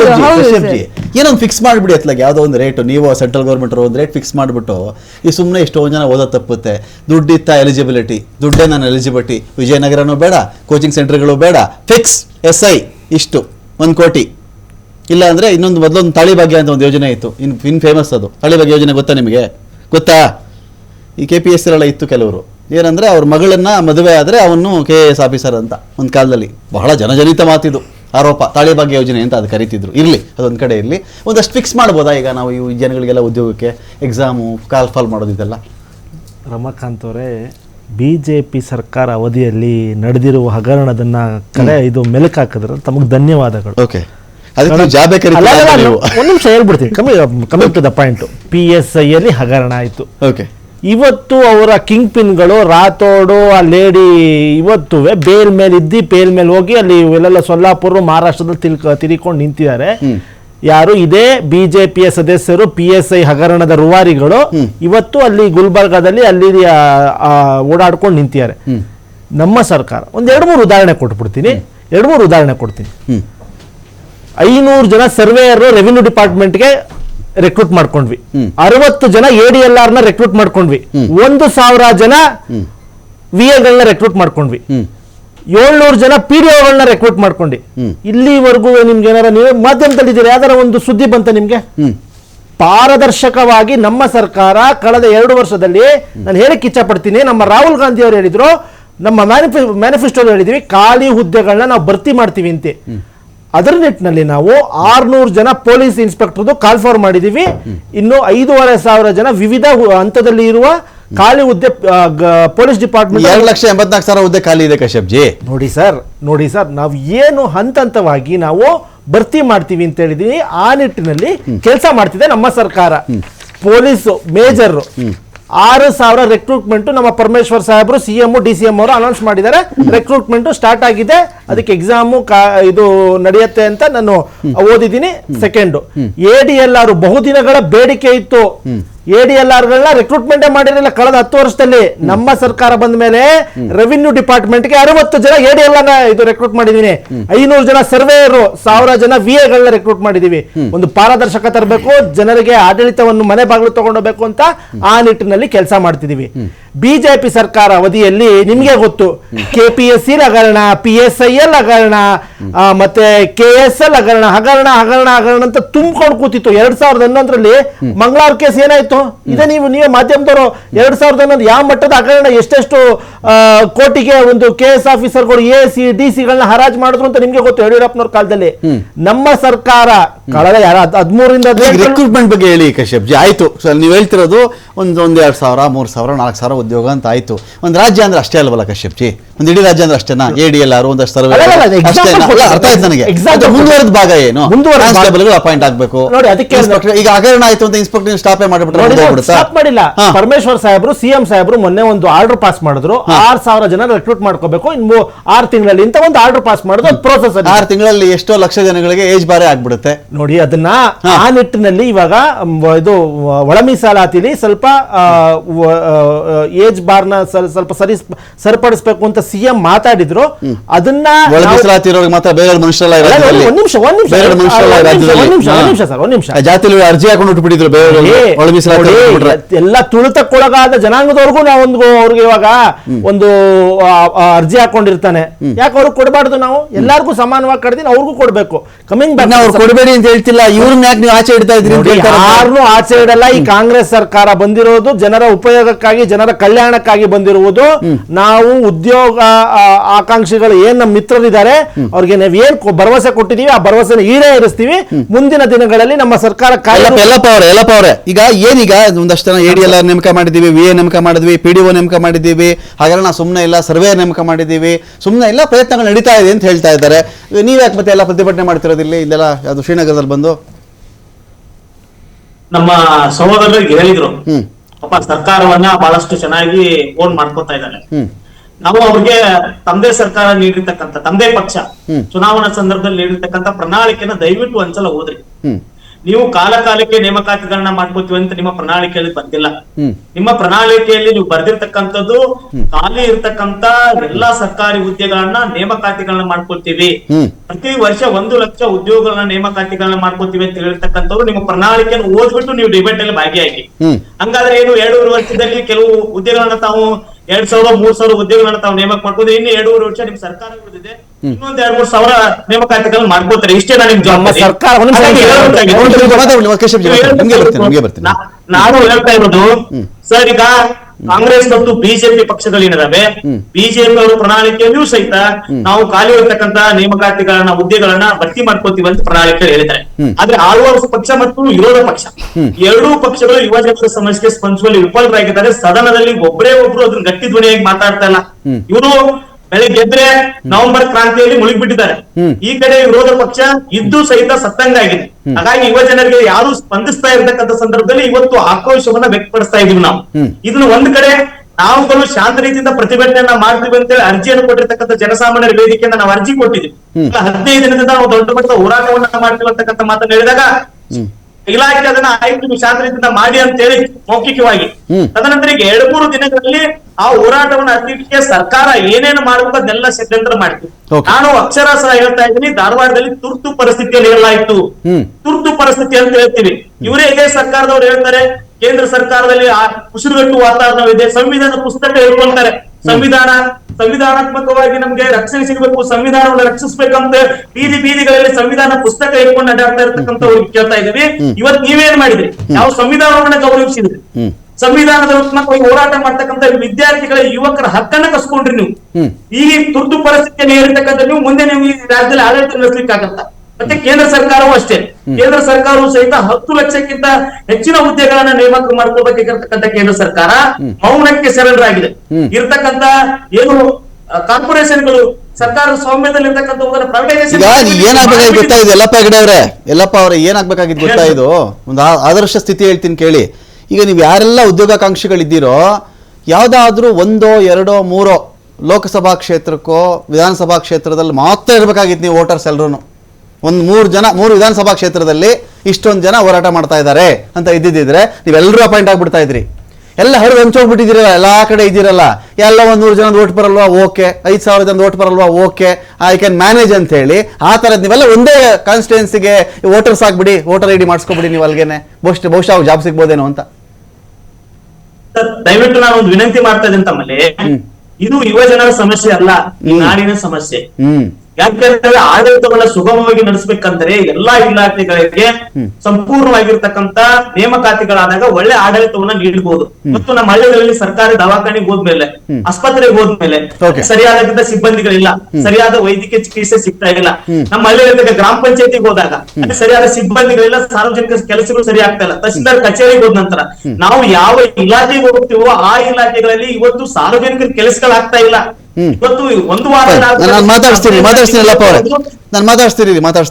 Kashyap. G ಏನೊಂದು fix ಮಾಡಿಬಿಡಿ ಅತ್ಲಾಗ ಯಾವುದೋ ಒಂದು ರೇಟ್ ನೀವು ಸೆಂಟ್ರಲ್ ಗೌರ್ಮೆಂಟ್ ಒಂದು ರೇಟ್ ಫಿಕ್ಸ್ ಮಾಡಿಬಿಟ್ಟು ಈ ಸುಮ್ಮನೆ ಎಷ್ಟೊಂದು ಜನ ಓದೋ ತಪ್ಪುತ್ತೆ. ದುಡ್ಡಿತ್ತ ಎಲಿಜಿಬಿಲಿಟಿ ದುಡ್ಡೇ ನಾನು ಎಲಿಜಿಬಿಲಿಟಿ ವಿಜಯನಗರನೂ ಬೇಡ ಕೋಚಿಂಗ್ ಸೆಂಟರ್ಗಳು ಬೇಡ. ಫಿಕ್ಸ್ ಎಸ್ ಐ ಇಷ್ಟು ಒಂದು ಕೋಟಿ. ಇಲ್ಲ ಅಂದ್ರೆ ಇನ್ನೊಂದು ಮೊದಲೊಂದು ತಾಳಿ ಭಾಗ್ಯ ಅಂತ ಒಂದು ಯೋಜನೆ ಇತ್ತು. ಇನ್ ಇನ್ ಫೇಮಸ್ ಅದು. ತಾಳಿ ಭಾಗ್ಯ ಯೋಜನೆ ಗೊತ್ತಾ ನಿಮಗೆ? ಗೊತ್ತಾ? ಈ ಕೆ ಪಿ ಎಸ್ ಎಲ್ಲ ಇತ್ತು ಕೆಲವರು. ಏನಂದ್ರೆ ಅವ್ರ ಮಗಳನ್ನ ಮದುವೆ ಆದರೆ ಅವನು ಕೆ ಎ ಎಸ್ ಆಫೀಸರ್ ಅಂತ ಒಂದು ಕಾಲದಲ್ಲಿ. ಬಹಳ ಜನಜನಿತ ಮಾತಿದು. ಆರೋಪ ತಾಳಿ ಭಾಗ್ಯ ಯೋಜನೆ ಅಂತ ಅದು ಕರಿತಿದ್ರು. ಇರಲಿ ಅದೊಂದು ಕಡೆ ಇರಲಿ. ಒಂದಷ್ಟು ಫಿಕ್ಸ್ ಮಾಡ್ಬೋದಾ ಈಗ ನಾವು ಈ ಜನಗಳಿಗೆಲ್ಲ ಉದ್ಯೋಗಕ್ಕೆ ಎಕ್ಸಾಮು ಕಾಲ್ ಫಾಲ್ ಮಾಡೋದಿದೆಲ್ಲ ರಮಾಕಾಂತ್ ಅವರೇ ಬಿ ಜೆ ಪಿ ಸರ್ಕಾರ ಅವಧಿಯಲ್ಲಿ ನಡೆದಿರುವ ಹಗರಣದನ್ನ ಕಲೆ ಇದು ಮೆಲುಕು ಹಾಕಿದ್ರೆ ತಮಗೆ ಧನ್ಯವಾದಗಳು. ಓಕೆ ಒಂದು ನಿಮಿಷ ಹೇಳ್ಬಿಡ್ತೀನಿ. ಕಮ್ಮಿ coming to the point P S I ಅಲ್ಲಿ ಹಗರಣ ಆಯಿತು. ಓಕೆ ಇವತ್ತು ಅವರ ಕಿಂಗ್ ಪಿನ್ಗಳು ರಾಥೋಡು ಆ ಲೇಡಿ ಇವತ್ತು ಬೇಲ್ ಮೇಲೆ ಇದ್ದು ಬೇಲ್ ಮೇಲೆ ಹೋಗಿ ಅಲ್ಲಿ ಇವೆಲ್ಲ ಸೊಲ್ಲಾಪುರ ಮಹಾರಾಷ್ಟ್ರದಲ್ಲಿ ತಿಳ್ಕ ತಿರ್ಕೊಂಡು ನಿಂತಿದ್ದಾರೆ. ಯಾರು? ಇದೇ ಬಿಜೆಪಿಯ ಸದಸ್ಯರು ಪಿ ಎಸ್ ಐ ಹಗರಣದ ರುವಾರಿಗಳು. ಇವತ್ತು ಅಲ್ಲಿ ಗುಲ್ಬರ್ಗಾದಲ್ಲಿ ಅಲ್ಲಿ ಓಡಾಡ್ಕೊಂಡು ನಿಂತಿದ್ದಾರೆ. ನಮ್ಮ ಸರ್ಕಾರ ಒಂದ್ ಎರಡು ಮೂರು ಉದಾಹರಣೆ ಕೊಟ್ಬಿಡ್ತೀನಿ. ಎರಡು ಮೂರು ಉದಾಹರಣೆ ಕೊಡ್ತೀನಿ. ಐನೂರು ಜನ ಸರ್ವೇಯರ್ ರೆವಿನ್ಯೂ ಡಿಪಾರ್ಟ್ಮೆಂಟ್ಗೆ ರೆಕ್ರೂಟ್ ಮಾಡ್ಕೊಂಡ್ವಿ. ಅರವತ್ತು ಜನ ಎ ಡಿ ಎಲ್ ಆರ್ನ ರೆಕ್ರೂಟ್ ಮಾಡ್ಕೊಂಡ್ವಿ. ಒಂದು ಸಾವಿರ ಜನ ವಿ ಎಗಳನ್ನ ರೆಕ್ರೂಟ್ ಮಾಡ್ಕೊಂಡ್ವಿ. ಏಳ್ನೂರು ಜನ ಪಿ ಡಿ ಒಗಳನ್ನ ರೆಕ್ರೂಟ್ ಮಾಡ್ಕೊಂಡ್ವಿ. ಇಲ್ಲಿವರೆಗೂ ನಿಮ್ಗೆ ಏನಾರ ನೀವು ಮಾಧ್ಯಮದಲ್ಲಿ ಇದ್ದೀರಾ? ಯಾವ್ದಾರ ಒಂದು ಸುದ್ದಿ ಬಂತ ನಿಮ್ಗೆ? ಪಾರದರ್ಶಕವಾಗಿ ನಮ್ಮ ಸರ್ಕಾರ ಕಳೆದ ಎರಡು ವರ್ಷದಲ್ಲಿ ನಾನು ಹೇಳಕ್ ಇಚ್ಛಪಡ್ತೀನಿ ನಮ್ಮ ರಾಹುಲ್ ಗಾಂಧಿ ಅವರು ಹೇಳಿದ್ರು ನಮ್ಮ ಮ್ಯಾನಿಫೆ ಮ್ಯಾನಿಫೆಸ್ಟೋ ಹೇಳಿದೀವಿ ಖಾಲಿ ಹುದ್ದೆಗಳನ್ನ ನಾವು ಭರ್ತಿ ಮಾಡ್ತೀವಿ ಅಂತೆ. ಅದರ ನಿಟ್ಟಿನಲ್ಲಿ ನಾವು ಆರ್ನೂರು ಜನ ಪೊಲೀಸ್ ಇನ್ಸ್ಪೆಕ್ಟರ್ದು ಕಾಲ್ ಫಾರ್ ಮಾಡಿದೀವಿ. ಇನ್ನು ಐದೂವರೆ ಸಾವಿರ ಜನ ವಿವಿಧ ಹಂತದಲ್ಲಿ ಇರುವ ಖಾಲಿ ಹುದ್ದೆ ಪೊಲೀಸ್ ಡಿಪಾರ್ಟ್ಮೆಂಟ್ ಎರಡು ಲಕ್ಷ ಎಂಬತ್ನಾಲ್ಕು ಸಾವಿರ ಹುದ್ದೆ ಖಾಲಿ ಇದೆ ಕಶ್ಯಪ್ ಜಿ ನೋಡಿ ಸರ್ ನೋಡಿ ಸರ್ ನಾವು ಏನು ಹಂತ ಹಂತವಾಗಿ ನಾವು ಭರ್ತಿ ಮಾಡ್ತೀವಿ ಅಂತ ಹೇಳಿದೀವಿ ಆ ನಿಟ್ಟಿನಲ್ಲಿ ಕೆಲಸ ಮಾಡ್ತಿದೆ ನಮ್ಮ ಸರ್ಕಾರ. ಪೊಲೀಸ್ ಮೇಜರ್ ಆರು ಸಾವಿರ ರೆಕ್ರೂಟ್ಮೆಂಟ್ ನಮ್ಮ ಪರಮೇಶ್ವರ್ ಸಾಹೇಬರು C M D C M ಅವರು ಅನೌನ್ಸ್ ಮಾಡಿದ್ದಾರೆ. ರೆಕ್ರೂಟ್ಮೆಂಟ್ ಸ್ಟಾರ್ಟ್ ಆಗಿದೆ. ಅದಕ್ಕೆ ಎಕ್ಸಾಮು ಇದು ನಡೆಯುತ್ತೆ ಅಂತ ನಾನು ಓದಿದ್ದೀನಿ. Second A D L R ಬಹುದಿನಗಳ ಬೇಡಿಕೆ ಇತ್ತು. ಎ ಡಿ ಎಲ್ ಆರ್ ಗಳನ್ನ ರಿಕ್ರೂಟ್ಮೆಂಟ್ ಮಾಡಿರಲಿಲ್ಲ. ಕಳೆದ ಹತ್ತು ವರ್ಷದಲ್ಲಿ ನಮ್ಮ ಸರ್ಕಾರ ಬಂದ ಮೇಲೆ ರೆವಿನ್ಯೂ ಡಿಪಾರ್ಟ್ಮೆಂಟ್ಗೆ ಅರವತ್ತು ಜನ ಎ ಡಿ ಎಲ್ ಇದು ರೆಕ್ರೂಟ್ ಮಾಡಿದೀನಿ ಐನೂರು ಜನ ಸರ್ವೇಯರು ಸಾವಿರ ಜನ ವಿ ಗಳನ್ನ ರೆಕ್ರೂಟ್ ಮಾಡಿದೀವಿ. ಒಂದು ಪಾರದರ್ಶಕ ತರಬೇಕು ಜನರಿಗೆ ಆಡಳಿತವನ್ನು ಮನೆ ಬಾಗಿಲು ತಗೊಂಡೋಗ್ಬೇಕು ಅಂತ ಆ ನಿಟ್ಟಿನಲ್ಲಿ ಕೆಲಸ ಮಾಡ್ತಿದೀವಿ. ಬಿಜೆಪಿ ಸರ್ಕಾರ ಅವಧಿಯಲ್ಲಿ ನಿಮಗೆ ಗೊತ್ತು. ಕೆ ಪಿ ಎಸ್ ಸಿ ಹಗರಣ ಪಿ ಎಸ್ ಐ ಎಲ್ ಹಗರಣ ಮತ್ತೆ ಕೆ ಎಸ್ ಎಲ್ ಹಗರಣ ಹಗರಣ ಹಗರಣ ಹಗರಣ ಅಂತ ತುಂಬಿಕೊಂಡು ಕೂತಿತ್ತು. ಎರಡ್ ಸಾವಿರದ ಹನ್ನೊಂದರಲ್ಲಿ ಮಂಗಳವಾರ ಕೇಸ್ ಏನಾಯ್ತು? ಇದೇ ನೀವು ನೀವು ಮಾಧ್ಯಮದವರು. ಎರಡ್ ಸಾವಿರದ ಹನ್ನೊಂದು ಯಾವ ಮಟ್ಟದ ಹಗರಣ ಎಷ್ಟೆಷ್ಟು ಕೋಟಿಗೆ ಒಂದು ಕೆ ಎಸ್ ಆಫೀಸರ್ಗಳು ಎ ಸಿ ಡಿ ಸಿಗಳನ್ನ ಹರಾಜ್ ಮಾಡಿದ್ರು ಅಂತ ನಿಮ್ಗೆ ಗೊತ್ತು ಯಡಿಯೂರಪ್ಪನವ್ರ ಕಾಲದಲ್ಲಿ? ನಮ್ಮ ಸರ್ಕಾರ ಕಳೆದ ಯಾರ ಹದಿಮೂರಿಂದ ರಿಕ್ರೂಟ್ಮೆಂಟ್ ಬಗ್ಗೆ ಹೇಳಿ ಕಶ್ಯಪ್ ಜಿ ಆಯ್ತು. ನೀವು ಹೇಳ್ತಿರೋದು ಒಂದ್ ಒಂದು ಎರಡು ಸಾವಿರ ಮೂರ್ ಸಾವಿರ ನಾಲ್ಕು ಸಾವಿರ ಉದ್ಯೋಗ ಅಂತ ಆಯ್ತು. ಒಂದು ರಾಜ್ಯ ಅಂದರೆ ಅಷ್ಟೇ ಅಲ್ವಲ್ಲ ಕಶ್ಯಪ್ ಜಿ? ಒಂದು ಇಡೀ ರಾಜ್ಯ ಅಂದ್ರೆ ಅಷ್ಟೇನಾ? ಎ ಡಿ ಎಲ್ ಆರ್ ಒಂದಷ್ಟು ಸರ್ವೆ? ಅರ್ಥ ಆಯ್ತು ನನಗೆ. ಮುಂದುವರೆದ ಭಾಗ ಏನು? ಕಾನ್ಸ್ಟೇಬಲ್ಗಳು ಅಪಾಯಿಂಟ್ ಆಗಬೇಕು. ನೋಡಿ, ಅದಕ್ಕೆ ಈಗ ಹಗರಣ ಆಯ್ತು ಅಂತ ಇನ್ಸ್ಪೆಕ್ಟರ್ ಸ್ಟಾಪೇ ಮಾಡಿಬಿಟ್ಟು ಸ್ಟಾಪ್ ಮಾಡಿಲ್ಲ. ಪರಮೇಶ್ವರ್ ಸಾಹೇಬರು ಸಿಎಂ ಸಾಹೇಬ್ರು ಮೊನ್ನೆ ಒಂದು ಆರ್ಡರ್ ಪಾಸ್ ಮಾಡಿದ್ರು. ಆರ್ ಸಾವಿರ ಜನ ರೆಕ್ರೂಟ್ ಮಾಡ್ಕೋಬೇಕು. ಇನ್ನು ಆರ್ ತಿಂಗಳಲ್ಲಿ ಇಂತ ಒಂದು ಆರ್ಡರ್ ಪಾಸ್ ಮಾಡೋದು ಪ್ರೋಸೆಸ್ ಆರು ತಿಂಗಳಲ್ಲಿ ಎಷ್ಟೋ ಲಕ್ಷ ಜನಗಳಿಗೆ ಏಜ್ ಬಾರೇ ಆಗ್ಬಿಡುತ್ತೆ. ನೋಡಿ ಅದನ್ನ ಆ ನಿಟ್ಟಿನಲ್ಲಿ ಇವಾಗ ಇದು ಒಳ ಮೀಸಲಾತಿಲಿ ಸ್ವಲ್ಪ ಏಜ್ ಬಾರ್ನ ಸ್ವಲ್- ಸ್ವಲ್ಪ ಸರಿ ಸರಿಪಡಿಸಬೇಕು ಅಂತ ಸಿಎಂ ಮಾತಾಡಿದ್ರು ಅದನ್ನ ಮಾತ್ರ ಬೇರೆ ಮನುಷ್ಯರಲ್ಲ ಈ ಅಲ್ಲ, ಒಂದ್- ನಿಮಿಷ, ಒಂದ್ ನಿಮಿಷ. ಬೇರೆ ಮನುಷ್ಯರಲ್ಲ ಈ ಒಂದ್ ನಿಮಿಷ, ರಾಜ್ಯದಲ್ಲಿ. ಒಂದ್ ನಿಮಿಷ, ಒಂದ್ ಹಾ. ನಿಮಿಷ ಸರ್, ಒಂದ್ ನಿಮಿಷ. ಆ ಅರ್ಜಿ ಹಾಕೊಂಡು ಬೇರೆ. ಎಲ್ಲ ತುಳಿತಕ್ಕೊಳಗಾದ ಜನಾಂಗದವ್ರಿಗೂ ನಾವು ಒಂದು ಅವ್ರಿಗೆ ಇವಾಗ ಒಂದು ಅರ್ಜಿ ಹಾಕೊಂಡಿರ್ತಾನೆ. ಯಾಕೆ ಅವ್ರಿಗೆ ಕೊಡಬಾರ್ದು ನಾವು? ಎಲ್ಲಾರ್ಗೂ ಸಮಾನವಾಗಿ ಕಡ್ದಿನ ಅವ್ರಿಗೂ ಕೊಡ್ಬೇಕು. ಕಮಿಂಗ್ ಬ್ಯಾಕ್ ಅವ್ರು ಕೊಡಬೇಡಿ ಅಂತ ಹೇಳ್ತಿಲ್ಲ. ಇವ್ರನ್ನ ಯಾಕೆ ನೀವು ಆಚೆ ಇಡ್ತಾ ಇದ್ರಿ ಯಾರನ್ನೂ ಆಚೆ ಇಡಲ್ಲ ಈ ಕಾಂಗ್ರೆಸ್ ಸರ್ಕಾರ ಬಂದಿರೋದು ಜನರ ಉಪಯೋಗಕ್ಕಾಗಿ ಜನರ ಕಲ್ಯಾಣಕ್ಕಾಗಿ ಬಂದಿರುವುದು. ನಾವು ಉದ್ಯೋಗ ಆಕಾಂಕ್ಷಿಗಳು ಏನ್ ನಮ್ಮ ಮಿತ್ರರಿದ್ದಾರೆ ಅವ್ರಿಗೆ ನಾವು ಏನ್ ಕೊ- ಭರವಸೆ ಕೊಟ್ಟಿದೀವಿ ಆ ಭರವಸೆನ ಈಡೇರಿಸ್ತೀವಿ. ಮುಂದಿನ ದಿನಗಳಲ್ಲಿ ನಮ್ಮ ಸರ್ಕಾರ ಎಲ್ಲಪ್ಪ ಎಲ್ಲಪ್ಪ ಎಲ್ಲಪ್ಪ ಅವ್ರೆ ಈಗ ಏನೀಗ? ಒಂದಷ್ಟು ಜನ ಎ ಡಿ ಎಲ್ ಆರ್ ನೇಮಕ ಮಾಡಿದೀವಿ ವಿ ಎ ನೇಮಕ ಮಾಡಿದ್ವಿ ಪಿ ಡಿ ಒ ನೇಮಕ ಮಾಡಿದ್ದೀವಿ. ಹಾಗೆಲ್ಲ ನಾವು ಸುಮ್ಮನೆ ಇಲ್ಲ ಸರ್ವೆ ನೇಮಕ ಮಾಡಿದ್ದೀವಿ. ಸುಮ್ಮನೆ ಎಲ್ಲ ಪ್ರಯತ್ನಗಳು ನಡೀತಾ ಇದೆ ಅಂತ ಹೇಳ್ತಾ ಇದ್ದಾರೆ. ನೀವು ಯಾಕೆ ಮತ್ತೆ ಎಲ್ಲ ಪ್ರತಿಭಟನೆ ಮಾಡ್ತಿರೋದಿಲ್ಲ ಇಲ್ಲೆಲ್ಲ ಅದು ಶ್ರೀನಗರದಲ್ಲಿ ಬಂದು? ನಮ್ಮ ಸಹೋದರರಿಗೆ ಹೇಳಿದ್ರು. ಪಾಪ ಸರ್ಕಾರವನ್ನ ಬಹಳಷ್ಟು ಚೆನ್ನಾಗಿ ಓನ್ ಮಾಡ್ಕೊತಾ ಇದ್ದಾರೆ. ಹ್ಮ್. ನಾವು ಅವ್ರಿಗೆ ತಂದೆ ಸರ್ಕಾರ ನೀಡಿರ್ತಕ್ಕಂಥ ತಂದೆ ಪಕ್ಷ ಚುನಾವಣಾ ಸಂದರ್ಭದಲ್ಲಿ ನೀಡಿರ್ತಕ್ಕಂಥ ಪ್ರಣಾಳಿಕೆನ ದಯವಿಟ್ಟು ಒಂದ್ಸಲ ಓದ್ರಿ. ಹ್ಮ್. ನೀವು ಕಾಲ ಕಾಲಕ್ಕೆ ನೇಮಕಾತಿಗಳನ್ನ ಮಾಡ್ಕೋತೀವಿ ಅಂತ ನಿಮ್ಮ ಪ್ರಣಾಳಿಕೆಯಲ್ಲಿ ಬಂದಿಲ್ಲ. ನಿಮ್ಮ ಪ್ರಣಾಳಿಕೆಯಲ್ಲಿ ನೀವು ಬರ್ದಿರ್ತಕ್ಕಂಥದ್ದು ಖಾಲಿ ಇರ್ತಕ್ಕಂತ ಎಲ್ಲಾ ಸರ್ಕಾರಿ ಹುದ್ದೆಗಳನ್ನ ನೇಮಕಾತಿಗಳನ್ನ ಮಾಡ್ಕೊತೀವಿ. ಪ್ರತಿ ವರ್ಷ ಒಂದು ಲಕ್ಷ ಉದ್ಯೋಗಗಳನ್ನ ನೇಮಕಾತಿಗಳನ್ನ ಮಾಡ್ಕೋತೀವಿ ಅಂತ ಹೇಳಿರ್ತಕ್ಕಂಥವ್ರು ನಿಮ್ಮ ಪ್ರಣಾಳಿಕೆಯನ್ನು ಓದ್ಬಿಟ್ಟು ನೀವು ಡಿಬೇಟ್ ಅಲ್ಲಿ ಭಾಗಿಯಾಗಿ. ಹಂಗಾದ್ರೆ ಏನು ಎರಡೂವರೆ ವರ್ಷದಲ್ಲಿ ಕೆಲವು ಹುದ್ದೆಗಳನ್ನ ತಾವು ಎರಡ್ ಸಾವಿರ ಮೂರ್ ಸಾವಿರ ಉದ್ಯೋಗಗಳನ್ನ ತಾವು ನೇಮಕ ಮಾಡ್ಬೋದು ಇನ್ನು ಎರಡೂವರೆ ವರ್ಷ ನಿಮ್ ಸರ್ಕಾರ ಉಳಿದಿದೆ. ಇನ್ನೊಂದ್ ಎರಡ್ ಮೂರ್ ಸಾವಿರ ನೇಮಕಾತಿಗಳನ್ನ ಮಾಡ್ಕೋತಾರೆ. ಇಷ್ಟೇ ನಾನು ನಿಮ್ ಜವಾಬ್ದಾರಿ. ನಾನು ಹೇಳ್ತಾ ಇರೋದು. ಸರ್ ಈಗ ಕಾಂಗ್ರೆಸ್ ಮತ್ತು ಬಿಜೆಪಿ ಪಕ್ಷಗಳೇನಿದಾವೆ ಬಿಜೆಪಿ ಅವರ ಪ್ರಣಾಳಿಕೆಯಲ್ಲಿಯೂ ಸಹಿತ ನಾವು ಖಾಲಿ ಇರತಕ್ಕಂತ ನೇಮಕಾತಿಗಳನ್ನ ಹುದ್ದೆಗಳನ್ನ ಭರ್ತಿ ಮಾಡ್ಕೋತೀವಿ ಅಂತ ಪ್ರಣಾಳಿಕೆ ಹೇಳಿದ್ದಾರೆ. ಆದ್ರೆ ಆಳುವ ಪಕ್ಷ ಮತ್ತು ವಿರೋಧ ಪಕ್ಷ. ಎರಡೂ ಪಕ್ಷಗಳು ಯುವ ಜನರ ಸಮಸ್ಯೆಗೆ ಸ್ಪಂದಿಸುವಲ್ಲಿ ವಿಫಲರಾಗಿದ್ದಾರೆ. ಸದನದಲ್ಲಿ ಒಬ್ಬರೇ ಒಬ್ರು ಅದನ್ನ ಗಟ್ಟಿ ಧ್ವನಿಯಾಗಿ ಮಾತಾಡ್ತಾ ಇಲ್ಲ. ಇವರು ಬೆಳಿಗ್ಗೆ ಗೆದ್ರೆ ನವೆಂಬರ್ ಕ್ರಾಂತಿಯಲ್ಲಿ ಮುಳುಗಿಬಿಟ್ಟಿದ್ದಾರೆ. ಈ ಕಡೆ ವಿರೋಧ ಪಕ್ಷ ಇದ್ದು ಸಹಿತ ಸತ್ತಂಗಾಗಿದೆ ಹಾಗಾಗಿ ಯುವ ಜನರಿಗೆ ಯಾರು ಸ್ಪಂದಿಸ್ತಾ ಇರ್ತಕ್ಕಂಥ ಸಂದರ್ಭದಲ್ಲಿ ಇವತ್ತು ಆಕ್ರೋಶವನ್ನ ವ್ಯಕ್ತಪಡಿಸ್ತಾ ಇದೀವಿ ನಾವು ಇದನ್ನ ಒಂದ್ ಕಡೆ ನಾವುಗಳು ಶಾಂತ ರೀತಿಯಿಂದ ಪ್ರತಿಭಟನೆಯನ್ನ ಮಾಡ್ತೀವಿ ಅಂತೇಳಿ ಅರ್ಜಿಯನ್ನು ಕೊಟ್ಟಿರ್ತಕ್ಕಂಥ ಜನಸಾಮಾನ್ಯರ ವೇದಿಕೆಯನ್ನ ನಾವು ಅರ್ಜಿ ಕೊಟ್ಟಿದ್ವಿ ಈಗ ಹದಿನೈದು ದಿನದಿಂದ ನಾವು ದೊಡ್ಡ ಮಟ್ಟದ ಹೋರಾಟವನ್ನ ಮಾಡ್ತೀವಿ ಅಂತಕ್ಕಂಥ ಮಾತನ್ನ ಹೇಳಿದಾಗ ಇಲಾಖೆ ಅದನ್ನ ಆಯುಕ್ತ ನೀವು ಮಾಡಿ ಅಂತ ಹೇಳಿ ಮೌಖಿಕವಾಗಿ ತದನಂತರ ಈಗ ಎರಡು ಮೂರು ದಿನಗಳಲ್ಲಿ ಆ ಹೋರಾಟವನ್ನು ಹತ್ತಿಕ್ಕೆ ಸರ್ಕಾರ ಏನೇನು ಮಾಡಬೇಕು ಅದನ್ನೆಲ್ಲ ಸಿದ್ಧಂತರ ಮಾಡಿತು ನಾನು ಅಕ್ಷರ ಸಹ ಹೇಳ್ತಾ ಇದ್ದೀನಿ ಧಾರವಾಡದಲ್ಲಿ ತುರ್ತು ಪರಿಸ್ಥಿತಿಯಲ್ಲಿ ಹೇಳಲಾಯಿತು. ತುರ್ತು ಪರಿಸ್ಥಿತಿ ಅಂತ ಹೇಳ್ತೀವಿ. ಇವರೇ ಇದೇ ಸರ್ಕಾರದವ್ರು ಹೇಳ್ತಾರೆ ಕೇಂದ್ರ ಸರ್ಕಾರದಲ್ಲಿ ಆ ಉಸಿರುಗಟ್ಟು ವಾತಾವರಣವಿದೆ ಸಂವಿಧಾನ ಪುಸ್ತಕ ಹೇಳ್ಕೊಂತಾರೆ ಸಂವಿಧಾನ ಸಂವಿಧಾನಾತ್ಮಕವಾಗಿ ನಮ್ಗೆ ರಕ್ಷಣೆ ಸಿಗಬೇಕು ಸಂವಿಧಾನವನ್ನು ರಕ್ಷಿಸಬೇಕಂತ ಬೀದಿ ಬೀದಿಗಳಲ್ಲಿ ಸಂವಿಧಾನ ಪುಸ್ತಕ ಇಟ್ಕೊಂಡು ಅಡ್ಡಾಡ್ತಾ ಇರ್ತಕ್ಕಂಥವ್ರು ಕೇಳ್ತಾ ಇದೀವಿ ಇವತ್ ನೀವೇನ್ ಮಾಡಿದ್ರಿ? ನಾವು ಸಂವಿಧಾನವನ್ನ ಗೌರವಿಸಿದ್ರಿ. ಸಂವಿಧಾನದ ಸಂವಿಧಾನದಾತ್ಮಕವಾಗಿ ಹೋರಾಟ ಮಾಡ್ತಕ್ಕಂಥ ವಿದ್ಯಾರ್ಥಿಗಳ ಯುವಕರ ಹಕ್ಕನ್ನ ಕಸ್ಕೊಂಡ್ರಿ ನೀವು. ಈ ತುರ್ತು ಪರಿಸ್ಥಿತಿಯನ್ನು ಹೇಳಿರ್ತಕ್ಕಂಥ ನೀವು ಮುಂದೆ ನೀವು ಈ ರಾಜ್ಯದಲ್ಲಿ ಆಡಳಿತ ನಡೆಸಲಿಕ್ಕಾಗತ್ತ ಮತ್ತೆ ಕೇಂದ್ರ ಸರ್ಕಾರವೂ ಅಷ್ಟೇ. ಕೇಂದ್ರ ಸರ್ಕಾರವು ಸಹಿತ ಹತ್ತು ಲಕ್ಷಕ್ಕಿಂತ ಹೆಚ್ಚಿನ ಹುದ್ದೆಗಳನ್ನ ನೇಮಕ ಮಾಡ್ಕೋಬೇಕಾಗಿರ್ತಕ್ಕಂಥ ಕೇಂದ್ರ ಸರ್ಕಾರ ಮೌನಕ್ಕೆ ಶರಣರಾಗಿದೆ ಇರ್ತಕ್ಕಂತ ಏನು ಕಾರ್ಪೊರೇಷನ್ಗಳು ಸರ್ಕಾರದ ಸ್ವಾಮ್ಯದಲ್ಲಿ ಏನಾಗ್ಬೇಕಾಗಿತ್ತು ಗೊತ್ತಾ ಇದು ಎಲ್ಲಪ್ಪ ಹೆಗಡೆ ಅವ್ರೆ? ಎಲ್ಲಪ್ಪ ಅವ್ರೆ ಏನಾಗ್ಬೇಕಾಗಿತ್ತು ಗೊತ್ತಾ ಇದು? ಒಂದು ಆದರ್ಶ ಸ್ಥಿತಿ ಹೇಳ್ತೀನಿ ಕೇಳಿ. ಈಗ ನೀವು ಯಾರೆಲ್ಲ ಉದ್ಯೋಗಾಕಾಂಕ್ಷಿಗಳಿದ್ದೀರೋ ಯಾವುದಾದ್ರೂ ಒಂದೋ ಎರಡೋ ಮೂರೋ ಲೋಕಸಭಾ ಕ್ಷೇತ್ರಕ್ಕೋ ವಿಧಾನಸಭಾ ಕ್ಷೇತ್ರದಲ್ಲಿ ಮಾತ್ರ ಇರಬೇಕಾಗಿತ್ತು ನೀವು ವೋಟರ್ಸ್ ಎಲ್ಲರೂ ಒಂದು ಮೂರು ಜನ ಮೂರು ವಿಧಾನಸಭಾ ಕ್ಷೇತ್ರದಲ್ಲಿ ಇಷ್ಟೊಂದು ಜನ ಹೋರಾಟ ಮಾಡ್ತಾ ಇದ್ದಾರೆ ಅಂತ ಇದ್ದಿದ್ದಿದ್ರೆ ನೀವೆಲ್ಲರೂ ಅಪಾಯಿಂಟ್ ಆಗ್ಬಿಡ್ತಾ ಇದ್ರಿ. ಎಲ್ಲ ಹರಿದು ಹಂಚೋಗ್ಬಿಟ್ಟಿದ್ದೀರಲ್ಲ ಎಲ್ಲ ಕಡೆ ಇದ್ದೀರಲ್ಲ ಎಲ್ಲ ಒಂದು ನೂರು ಜನದ ಓಟ್ ಬರಲ್ವಾ ಓಕೆ. ಐದು ಸಾವಿರ ಜನದ ಓಟ್ ಬರಲ್ವಾ ಓಕೆ. ಐ ಕ್ಯಾನ್ ಮ್ಯಾನೇಜ್ ಅಂತ ಹೇಳಿ ಆ ಥರದ್ದು ನೀವೆಲ್ಲ ಒಂದೇ ಕಾನ್ಸ್ಟಿಟ್ಯೂನ್ಸಿಗೆ ವೋಟರ್ಸ್ ಆಗ್ಬಿಡಿ ವೋಟರ್ ಐ ಡಿ ಮಾಡಿಸ್ಕೊಬಿಡಿ ನೀವು ಅಲ್ಲಿಗೆ ಬಹುಶಃ ಬಹುಶಃ ಜಾಬ್ ಸಿಗ್ಬೋದೇನೋ ಅಂತ. ದಯವಿಟ್ಟು ನಾನು ಒಂದು ವಿನಂತಿ ಮಾಡ್ತಾ ಇದ್ದೀನಿ ತಮ್ಮಲ್ಲಿ. ಇದು ಯುವ ಜನರ ಸಮಸ್ಯೆ ಅಲ್ಲ ನಾಡಿನ ಸಮಸ್ಯೆ. ಹ್ಮ್. ಯಾಕಂದ್ರೆ ಆಡಳಿತವನ್ನ ಸುಗಮವಾಗಿ ನಡೆಸಬೇಕಂದ್ರೆ ಎಲ್ಲಾ ಇಲಾಖೆಗಳಿಗೆ ಸಂಪೂರ್ಣವಾಗಿರ್ತಕ್ಕಂತ ನೇಮಕಾತಿಗಳಾದಾಗ ಒಳ್ಳೆ ಆಡಳಿತವನ್ನ ನೀಡಬಹುದು ಮತ್ತು ನಮ್ಮ ಹಳ್ಳಿಗಳಲ್ಲಿ ಸರ್ಕಾರಿ ದವಾಖಾನೆಗೆ ಹೋದ್ಮೇಲೆ ಆಸ್ಪತ್ರೆಗೆ ಹೋದ್ಮೇಲೆ ಸರಿಯಾದ ಸರಿಯಾದಂತ ಸಿಬ್ಬಂದಿಗಳಿಲ್ಲ ಸರಿಯಾದ ವೈದ್ಯಕೀಯ ಚಿಕಿತ್ಸೆ ಸಿಗ್ತಾ ಇಲ್ಲ. ನಮ್ಮ ಹಳ್ಳಿಗಳ ಗ್ರಾಮ ಪಂಚಾಯತಿಗೆ ಹೋದಾಗ ಸರಿಯಾದ ಸಿಬ್ಬಂದಿಗಳಿಲ್ಲ ಸಾರ್ವಜನಿಕ ಕೆಲಸಗಳು ಸರಿ ಆಗ್ತಾ ಇಲ್ಲ. ತಹಸೀಲ್ದಾರ್ ಕಚೇರಿಗೆ ಹೋದ ನಂತರ ನಾವು ಯಾವ ಇಲಾಖೆಗೆ ಹೋಗ್ತೀವೋ ಆ ಇಲಾಖೆಗಳಲ್ಲಿ ಇವತ್ತು ಸಾರ್ವಜನಿಕರ ಕೆಲಸಗಳಾಗ್ತಾ ಇಲ್ಲ. ಇವತ್ತು ಒಂದು ವಾರ ನಾನು ಮಾತಾಡ್ತೀನಿ ಮಾತಾಡ್ತೀನಿ ಅಲ್ಲಪ್ಪ ಅವ್ರೆ. ನಾನು ಮಾತಾಡ್ತೀನಿ ಮಾತಾಡಿಸ್ತೀನಿ.